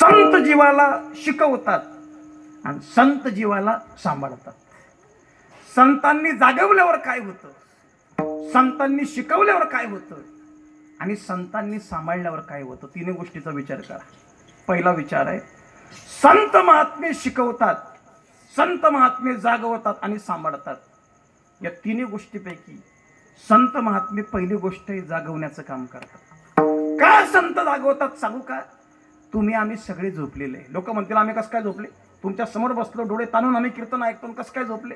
संत जीवाला शिकवतात आणि संत जीवाला सांभाळतात. संतांनी जागवल्यावर काय होतं? संतांनी शिकवल्यावर काय होतं? आणि संतांनी सांभाळल्यावर काय होतं? तिन्ही गोष्टीचा विचार करा. पहिला विचार आहे संत महात्मे शिकवतात संत महात्मे जागवतात आणि सांभाळतात. या तिन्ही गोष्टीपैकी संत महात्मे पहिली गोष्ट जागवण्याचं काम करतात. का संत जागवतात? सांगू का? तुम्ही आम्ही सगळे झोपलेले. लोक म्हणतील आम्ही कसं काय झोपले? तुमच्यासमोर बसलो डोळे ताणून आम्ही कीर्तन ऐकतो आणि कसं काय झोपले?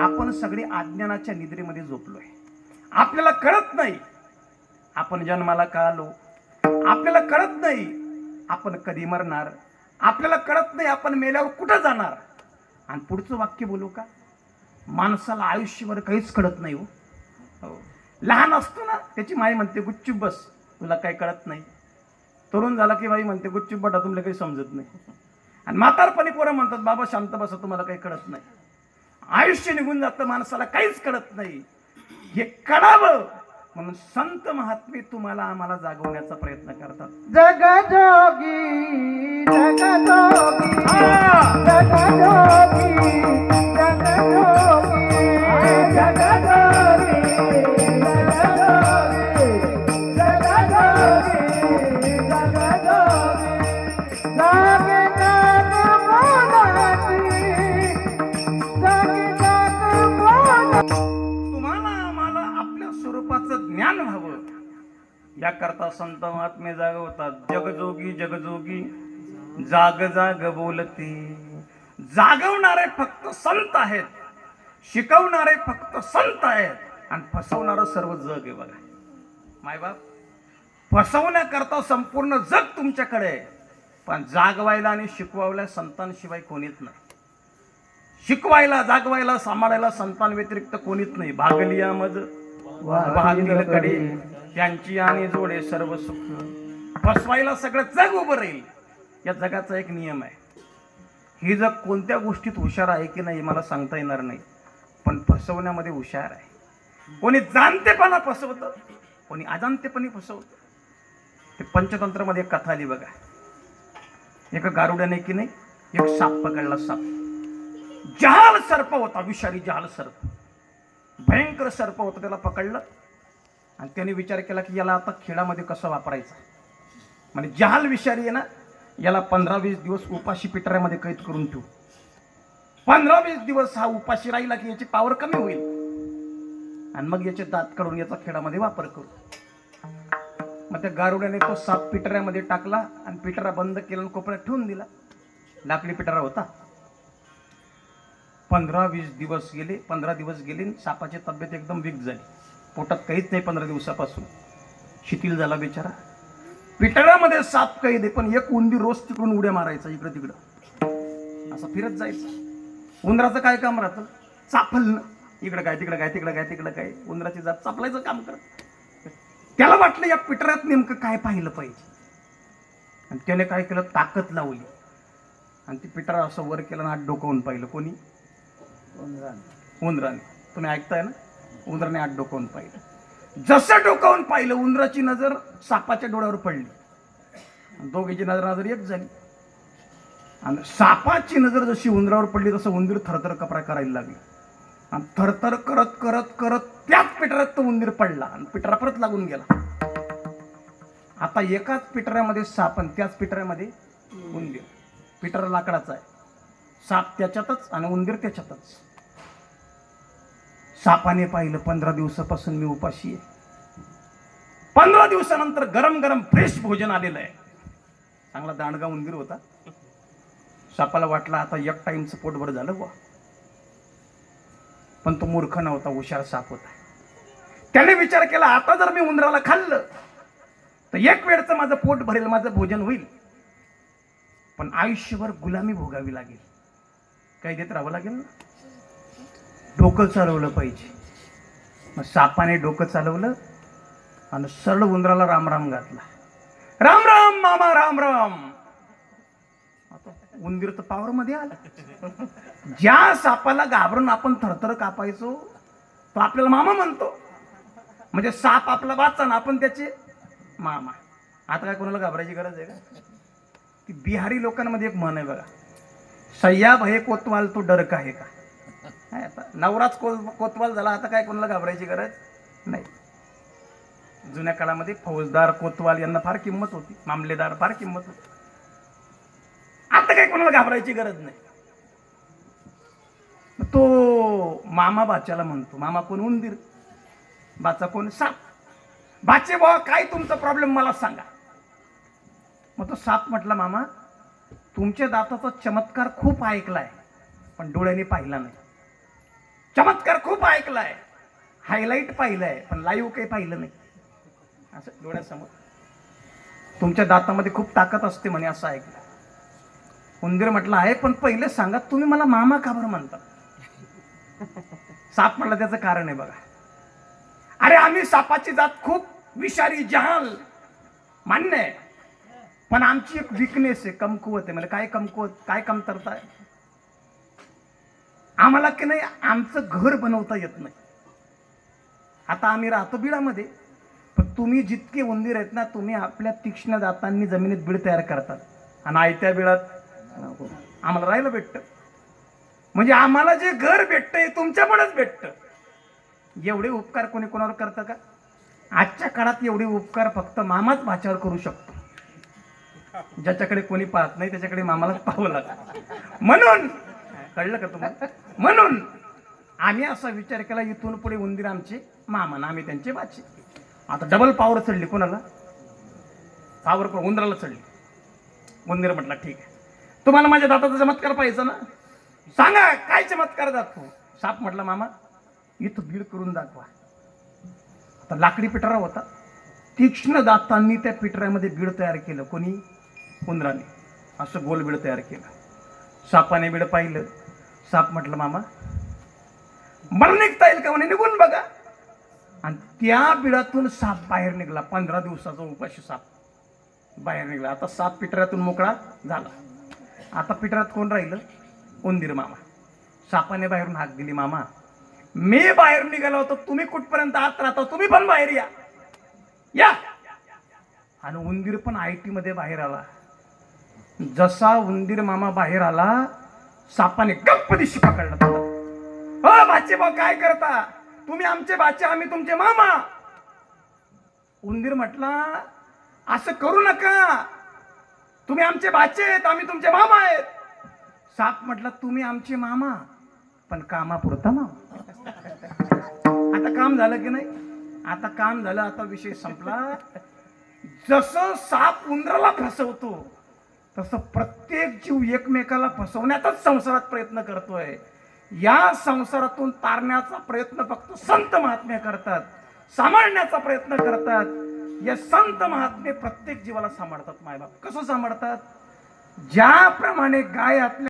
आपण सगळे अज्ञानाच्या निद्रेमध्ये झोपलोय. आपल्याला कळत नाही आपण जन्माला का आलो? आपल्याला कळत नाही आपण कधी मरणार? आपल्याला कळत नाही आपण मेल्यावर कुठं जाणार? आणि पुढचं वाक्य बोलू का? माणसाला आयुष्यभर काहीच कळत नाही हो. हो. लहान असतो ना त्याची माई म्हणते गुच्चू बस तुला काही कळत नाही. तरुण झाला की बाई म्हणते गुच्चूप बटा तुमला काही समजत नाही. आणि म्हातारपणी पोरं म्हणतात बाबा शांत बसा तुम्हाला काही कळत नाही. आयुष्य निघून जातं माणसाला काहीच कळत नाही. हे कळावं. म्हणून संत महात्मे तुम्हाला आम्हाला जागवण्याचा प्रयत्न करतात. जगजोगी जगजोगी जगजोगी. याकरता संत महात्मे जागवतात जगजोगी जगजोगी जाग जाग बोलते. जागवणारे फक्त संत आहेत. शिकवणारे फक्त संत आहेत. आणि फसवणारं सर्व जग आहे बघा. मायबाप फसवण्याकरता संपूर्ण जग तुमच्याकडे आहे. पण जागवायला आणि शिकवायला संतांशिवाय कोणीच नाही. शिकवायला जागवायला सांभाळायला संतान व्यतिरिक्त कोणीच नाही. भागलिया मज वाहतील कडे. त्यांची आणि जोडे सर्व सुख. फसवायला सगळं जग उभं राहील. या जगाचा एक नियम आहे. ही जग कोणत्या गोष्टीत हुशार आहे की नाही मला सांगता येणार नाही. पण फसवण्यामध्ये हुशार आहे. कोणी जाणतेपणा फसवतं कोणी अजाणतेपणी फसवतं. ते पंचतंत्रामध्ये एक कथा आली बघा. एका गारुड्याने की नाही एक साप पकडला साप. जहाल सर्प होता विषारी जहाल सर्प. भयंकर सर्प होता त्याला पकडलं. आणि त्याने विचार केला की याला आता खेळामध्ये कसं वापरायचं? म्हणजे जहाल विषारी आहे ना याला पंधरा वीस दिवस उपाशी पिटाऱ्यामध्ये कैद करून ठेवू. पंधरा वीस दिवस हा उपाशी राहिला की याची पावर कमी होईल. आणि मग याचे दात काढून याचा खेळामध्ये वापर करू. मग त्या गारुड्याने तो साप पिटाऱ्यामध्ये टाकला आणि पिटारा बंद केला आणि कोपऱ्यात ठेवून दिला. लाकडी पिटारा होता. पंधरा वीस दिवस गेले पंधरा दिवस गेले आणि सापाची तब्येत एकदम वीक झाली. पोटात काहीच नाही पंधरा दिवसापासून. शिथिल झाला बिचारा. पिटाऱ्यामध्ये साप कैद आहे पण एक उंदी रोज तिकडून उड्या मारायचा इकडं तिकडं. असं फिरत जायचं. उंदराचं काय काम राहतं? चापलणं इकडं काय तिकडं काय तिकडं काय तिकडं काय. उंदराची जात चापलायचं काम करत. त्याला वाटलं या पिटऱ्यात नेमकं काय पाहिलं पाहिजे. आणि त्याने काय केलं? ताकद लावली. आणि ती पिटरा असं वर केलं हात डोकावून पाहिलं. कोणी? उंदराने. तुम्ही ऐकताय ना? उंदराने आत डोकावून पाहिलं. जसं डोकावून पाहिलं उंदराची नजर सापाच्या डोळ्यावर पडली. दोघीची नजर नजर एक झाली. आणि सापाची नजर जशी उंदरावर पडली तसं उंदीर थरथर कपरा करायला लागली. आणि थरथर करत करत करत त्याच पिटऱ्यात तो उंदीर पडला आणि पिटरा परत लागून गेला. आता एकाच पिटऱ्यामध्ये साप आणि त्याच पिटऱ्यामध्ये उंदीर. पिटरा लाकडाचा आहे. साप त्याच्यातच आणि उंदीर त्याच्यातच. सापाने पाहिलं पंधरा दिवसापासून मी उपाशी आहे. पंधरा दिवसानंतर गरम गरम फ्रेश भोजन आलेलं आहे. चांगला दांडगा उंदीर होता. सापाला वाटला आता एक टाईमचं पोटभर झालं बुवा. पण तो मूर्ख नव्हता हुशार साप होता. त्याने विचार केला आता जर मी उंदराला खाल्लं तर एक वेळचं माझं पोट भरेल माझं भोजन होईल. पण आयुष्यभर गुलामी भोगावी लागेल. काही देत राहावं लागेल ना? डोकं चालवलं पाहिजे. मग सापाने डोकं चालवलं आणि सरळ उंदराला राम राम घातला. राम राम मामा राम राम. आता उंदीर तर पावर मध्ये आला. ज्या सापाला घाबरून आपण थरथर कापायचो तो आपल्याला मामा म्हणतो. म्हणजे साप आपला वाचा ना आपण त्याचे मामा. आता काय कोणाला घाबरायची गरज आहे का? ती बिहारी लोकांमध्ये एक म्हण आहे बघा. सय्याब हे कोतवाल तो डरका आहे का? नवराच को कोतवाल झाला आता काय कोणाला घाबरायची गरज? नाही. जुन्या काळामध्ये फौजदार कोतवाल यांना फार किंमत होती. मामलेदार फार किंमत होती. आता काय कोणाला घाबरायची गरज नाही. तो मामा बाच्याला म्हणतो मामा कोण उंदीर? बाचा कोण साप? बाचे बाबा काय तुमचा प्रॉब्लेम मला सांगा. मग तो साप म्हटला मामा तुमच्या दाताचा चमत्कार खूप ऐकलाय पण डोळ्याने पाहिला नाही. चमत्कार खूप ऐकलाय. हायलाईट पाहिलंय पण लाईव्ह काही पाहिलं नाही. असं डोळ्यासमोर. तुमच्या दातामध्ये खूप ताकद असते म्हणे असं ऐकलं. उंदीर म्हटलं आहे पण पहिले सांगा तुम्ही मला मामा का बरं म्हणता? साप म्हटलं त्याचं कारण आहे बघा. अरे आम्ही सापाची जात खूप विषारी जहाल. मान्य आहे. पण आमची एक विकनेस आहे कमकुवत आहे. म्हणजे काय कमकुवत काय कमतरता आहे? आम्हाला की नाही आमचं घर बनवता येत नाही. आता आम्ही राहतो बिडामध्ये पण तुम्ही जितके उंदीर आहेत ना तुम्ही आपल्या तीक्ष्ण दातांनी जमिनीत बीड तयार करतात. आणि आयत्या बिळात आम्हाला राहायला भेटतं. म्हणजे आम्हाला जे घर भेटतंय तुमच्यामुळेच भेटतं. एवढे उपकार कोणी कोणावर करतं का? आजच्या काळात एवढे उपकार फक्त मामाच भाच्यावर करू शकतो. ज्याच्याकडे कोणी पाहत नाही त्याच्याकडे मामालाच पाहावं लागतं. म्हणून कळलं का तुम्हाला? म्हणून आम्ही असा विचार केला इथून पुढे उंदीर आमचे मामान आम्ही त्यांचे बाचे. आता डबल पावर चढली कोणाला? पावर उंदराला चढली. उंदीर म्हटला ठीक आहे. तुम्हाला माझ्या दाताचा चमत्कार पाहिजे ना? सांगा काय चमत्कार दाखवू साप म्हटला मामा इथं बीड करून दाखवा. आता लाकडी पिटारा होता. तीक्ष्ण दातांनी त्या पिटऱ्यामध्ये बीड तयार केलं. कोणी? उंदराने. असं गोल बीड तयार केलं. सापाने बीड पाहिलं. साप म्हटलं मामा मला निघता येईल का म्हणे? निघून बघा. आणि त्या बिळातून साप बाहेर निघाला पंधरा दिवसाचा उपाशी साप बाहेर निघाला. आता साप पिटऱ्यातून मोकळा झाला. आता पिटऱ्यात कोण राहिलं? उंदीर मामा. सापाने बाहेरून हाक दिली मामा मी बाहेर निघालो होतो. तुम्ही कुठपर्यंत आत राहता? तुम्ही पण बाहेर या. या. आणि उंदीर पण आय टी मध्ये बाहेर आला. जसा उंदीर मामा बाहेर आला सापाने गप्प दिशी पकडला त्याला. हो बाचे भाऊ काय करता? तुम्ही आमचे बाचे आम्ही तुमचे मामा. उंदीर म्हटला असं करू नका. तुम्ही आमचे बाचे आहेत आम्ही तुमचे मामा आहेत. साप म्हटला तुम्ही आमचे मामा पण कामापुरता मामा. आता काम झालं की नाही? आता काम झालं आता विषय संपला. जसं साप उंदराला फसवतो तसं प्रत्येक जीव एकमेकाला फसवण्याचाच संसारात प्रयत्न करतोय. या संसारातून तारण्याचा प्रयत्न फक्त संत महात्मे करतात सांभाळण्याचा प्रयत्न करतात. या संत महात्मे प्रत्येक जीवाला सांभाळतात मायबाप. कसं सांभाळतात? ज्याप्रमाणे गाय आपल्या